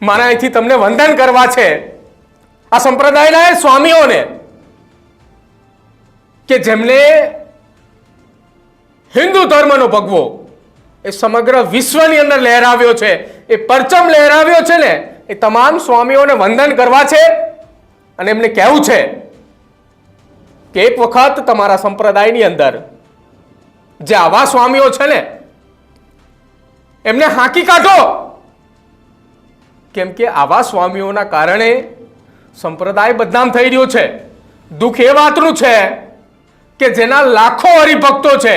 મારા અહીંથી તમને વંદન કરવા છે. આ સંપ્રદાયના સ્વામીઓને કે જેમને હિન્દુ ધર્મનો ભગવો એ સમગ્ર વિશ્વની અંદર લહેરાવ્યો છે, એ પરચમ લહેરાવ્યો છે ને, એ તમામ સ્વામીઓને વંદન કરવા છે અને એમને કહેવું છે કે એક વખત તમારા સંપ્રદાયની અંદર જે આવા સ્વામીઓ છે ને, એમને હાંકી કાઢો. કેમ કે આવા સ્વામીઓના કારણે સંપ્રદાય બદનામ થઈ રહ્યો છે. દુઃખ એ વાતનું છે કે જેના લાખો હરિભક્તો છે,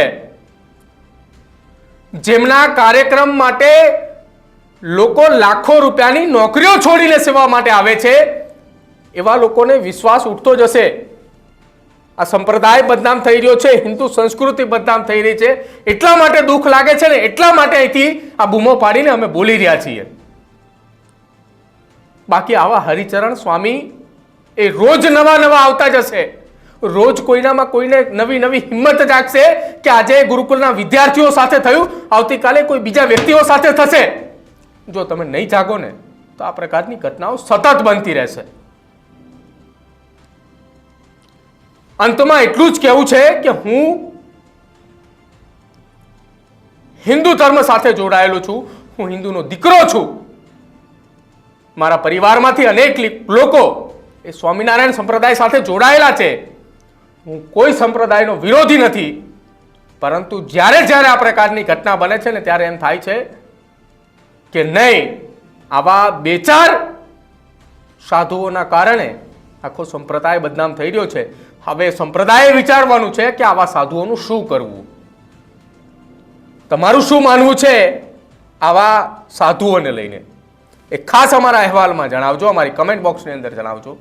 જેમના કાર્યક્રમ માટે લોકો લાખો રૂપિયાની નોકરીઓ છોડીને સેવા માટે આવે છે, એવા લોકોને વિશ્વાસ ઉઠતો જશે આ સંપ્રદાય બદનામ થઈ રહ્યો છે, હિન્દુ સંસ્કૃતિ બદનામ થઈ રહી છે. એટલા માટે દુઃખ લાગે છે ને, એટલા માટે અહીંથી આ બૂમો પાડીને અમે બોલી રહ્યા છીએ. બાકી આવા હરિચરણ સ્વામી એ રોજ નવા નવા આવતા જશે. રોજ કોઈનામાં કોઈને નવી નવી હિંમત જાગશે કે આજે ગુરુકુલના વિદ્યાર્થીઓ સાથે થયું, આવતીકાલે કોઈ બીજા વ્યક્તિઓ સાથે થશે. જો તમે નહીં જાગો ને, તો આ પ્રકારની ઘટનાઓ સતત બનતી રહેશે. અંતમાં એટલું જ કહેવું છે કે હું હિન્દુ ધર્મ સાથે જોડાયેલો છું, હું હિન્દુનો દીકરો છું. મારા પરિવારમાંથી અનેક લોકો એ સ્વામિનારાયણ સંપ્રદાય સાથે જોડાયેલા છે. હું કોઈ સંપ્રદાયનો વિરોધી નથી. પરંતુ જ્યારે જ્યારે આ પ્રકારની ઘટના બને છે ને ત્યારે એમ થાય છે કે નહીં, આવા બે ચાર સાધુઓના કારણે આખો સંપ્રદાય બદનામ થઈ રહ્યો છે. હવે સંપ્રદાયે વિચારવાનું છે કે આવા સાધુઓનું શું કરવું? તમારું શું માનવું છે આવા સાધુઓને લઈને? એ ખાસ અમારા અહેવાલમાં જણાવજો અમારી કમેન્ટ બોક્સની અંદર જણાવજો.